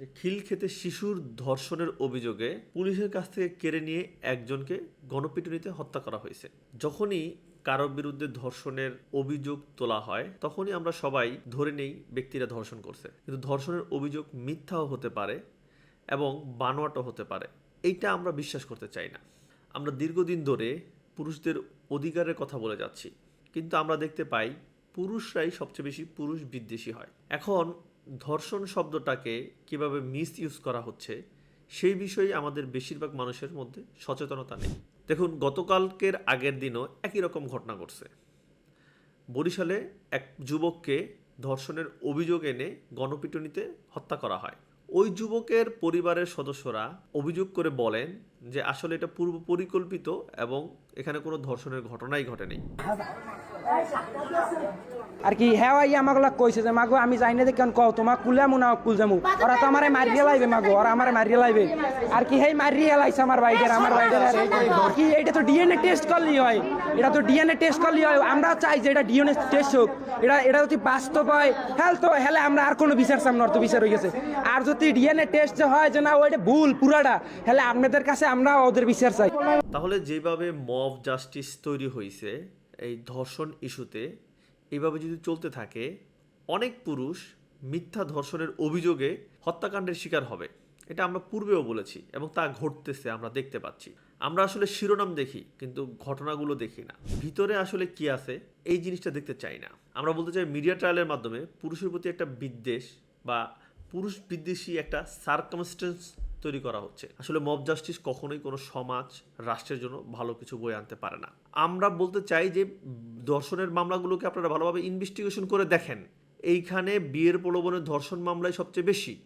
যে খিলক্ষেতে শিশুর ধর্ষণের অভিযোগে পুলিশের কাছ থেকে কেড়ে নিয়ে একজনকে গণপিটুনিতে হত্যা করা হয়েছে। যখনই কারোর বিরুদ্ধে ধর্ষণের অভিযোগ তোলা হয়, তখনই আমরা সবাই ধরে নেই ব্যক্তিরা ধর্ষণ করছে। কিন্তু ধর্ষণের অভিযোগ মিথ্যাও হতে পারে এবং বানোয়াটও হতে পারে। এইটা আমরা বিশ্বাস করতে চাই না। আমরা দীর্ঘদিন ধরে পুরুষদের অধিকারের কথা বলে যাচ্ছি। কিন্তু আমরা দেখতে পাই পুরুষরাই সবচেয়ে বেশি পুরুষ বিদ্বেষী হয়। এখন ধর্ষণ শব্দটাকে কীভাবে মিস ইউজ করা হচ্ছে, সেই বিষয়ে আমাদের বেশিরভাগ মানুষের মধ্যে সচেতনতা নেই। দেখুন, গতকালকের আগের দিনও একই রকম ঘটনা ঘটছে। বরিশালে এক যুবককে ধর্ষণের অভিযোগ এনে গণপিটুনিতে হত্যা করা হয়। ওই যুবকের পরিবারের সদস্যরা অভিযোগ করে বলেন যে আসলে এটা পূর্ব পরিকল্পিত এবং এখানে কোনো ধর্ষণের ঘটনাই ঘটেনি। আর কি হ্যাঁ আই আমাকে কইছে যে, মাগো, আমি যাই না দেখেন কও, তোমাক কুলামু না কুল যামু? ওরা তো আমারে মারিয়ে লাইবে, মাগো, ওরা আমারে মারিয়ে লাইবে। আর কি, হেই মারিয়ে লাইছে আমার বাইকের আমার বাইকের আর কি এটা তো ডিএনএ টেস্ট করলি হয়। এটা তো ডিএনএ টেস্ট করলি হয়। আমরা চাই যে এটা ডিএনএ টেস্ট হোক। এটা এটা যদি বাস্তব হয় হ্যাঁ তো, হেলে আমরা আর কোনো বিচার সামনে অর্থ বিচার হয়ে গেছে। আর যদি ডিএনএ টেস্ট হয় যে না ওইটা ভুল, পুরাটা, হেলে আপনাদের কাছে আমরা ওদের বিচার চাই। তাহলে যেভাবে মব জাস্টিস তৈরি হয়েছে এই ধর্ষণ ইস্যুতে এইভাবে যদি চলতে থাকে, অনেক পুরুষ মিথ্যা ধর্ষণের অভিযোগে হত্যাকাণ্ডের শিকার হবে। এটা আমরা পূর্বেও বলেছি এবং তা ঘটতেছে, আমরা দেখতে পাচ্ছি। আমরা আসলে শিরোনাম দেখি, কিন্তু ঘটনাগুলো দেখি না। ভিতরে আসলে কি আছে, এই জিনিসটা দেখতে চাই না। আমরা বলতে চাই মিডিয়া ট্রায়ালের মাধ্যমে পুরুষের প্রতি একটা বিদ্বেষ বা পুরুষ বিদ্বেষী একটা সার্কামস্টেন্স তৈরি করা হচ্ছে। আসলে মব জাস্টিস কখনোই কোনো সমাজ, রাষ্ট্রের জন্য ভালো কিছু বয়ে আনতে পারে না। আমরা বলতে চাই যে, ধর্ষণের মামলাগুলোকে আপনারা ভালোভাবে ইনভেস্টিগেশন করে দেখেন। এইখানে বিয়ের প্রলোভনের ধর্ষণ মামলাই সবচেয়ে বেশি।